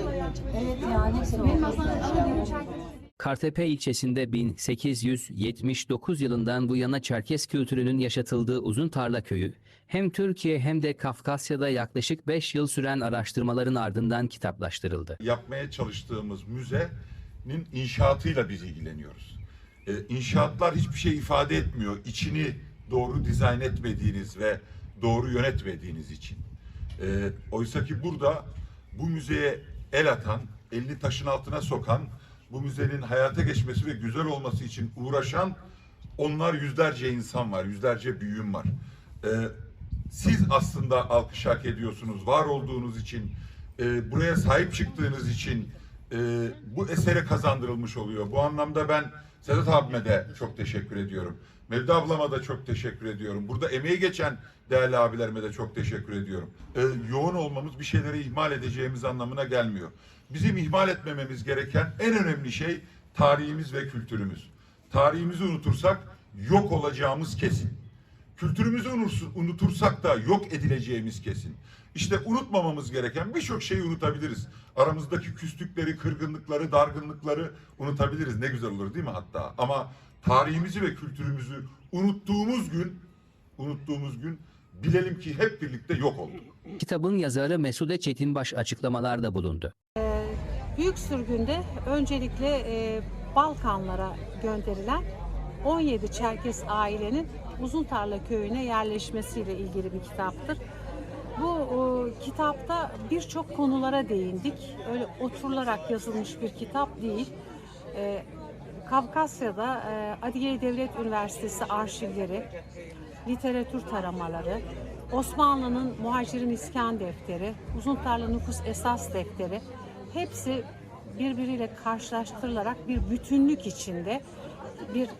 Evet yani ilçesinde 1879 yılından bu yana Çerkes kültürünün yaşatıldığı Uzun Tarla Köyü, hem Türkiye hem de Kafkasya'da yaklaşık 5 yıl süren araştırmaların ardından kitaplaştırıldı. yapmaya çalıştığımız müzenin inşaatıyla biz ilgileniyoruz. Ee, inşaatlar hiçbir şey ifade etmiyor. İçini doğru dizayn etmediğiniz ve doğru yönetmediğiniz için. Ee, Oysa ki burada bu müzeye el atan, elini taşın altına sokan, bu müzenin hayata geçmesi ve güzel olması için uğraşan onlar yüzlerce insan var, yüzlerce büyüğüm var. Ee, siz aslında alkış hak ediyorsunuz, var olduğunuz için, e, buraya sahip çıktığınız için e, bu esere kazandırılmış oluyor. Bu anlamda ben Sedat abime de çok teşekkür ediyorum. Mevlüt ablama da çok teşekkür ediyorum. Burada emeği geçen değerli abilerime de çok teşekkür ediyorum. E, yoğun olmamız bir şeyleri ihmal edeceğimiz anlamına gelmiyor. Bizim ihmal etmememiz gereken en önemli şey tarihimiz ve kültürümüz. Tarihimizi unutursak yok olacağımız kesin. Kültürümüzü unutursak da yok edileceğimiz kesin. İşte unutmamamız gereken birçok şeyi unutabiliriz. Aramızdaki küslükleri, kırgınlıkları, dargınlıkları unutabiliriz. Ne güzel olur değil mi hatta? Ama tarihimizi ve kültürümüzü unuttuğumuz gün, unuttuğumuz gün bilelim ki hep birlikte yok olduk. Kitabın yazarı Mesude Çetinbaş açıklamalarda bulundu. Büyük sürgünde öncelikle e, Balkanlara gönderilen 17 Çerkes ailenin Uzuntarla köyüne yerleşmesiyle ilgili bir kitaptır. Bu e, kitapta birçok konulara değindik. Öyle oturularak yazılmış bir kitap değil. E, Kafkasya'da e, Adıyaman Devlet Üniversitesi arşivleri, literatür taramaları, Osmanlı'nın Muhacirin İskan Defteri, Uzuntarla Nüfus Esas Defteri hepsi birbiriyle karşılaştırılarak bir bütünlük içinde bir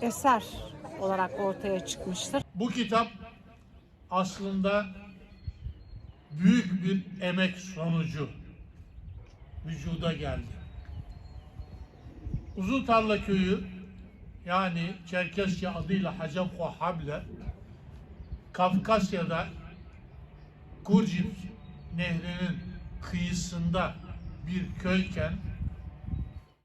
eser olarak ortaya çıkmıştır. Bu kitap aslında büyük bir emek sonucu vücuda geldi. Uzun Tarla Köyü yani Çerkesçe adıyla Hacem Hable Kafkasya'da Gurcip Nehri'nin kıyısında bir köyken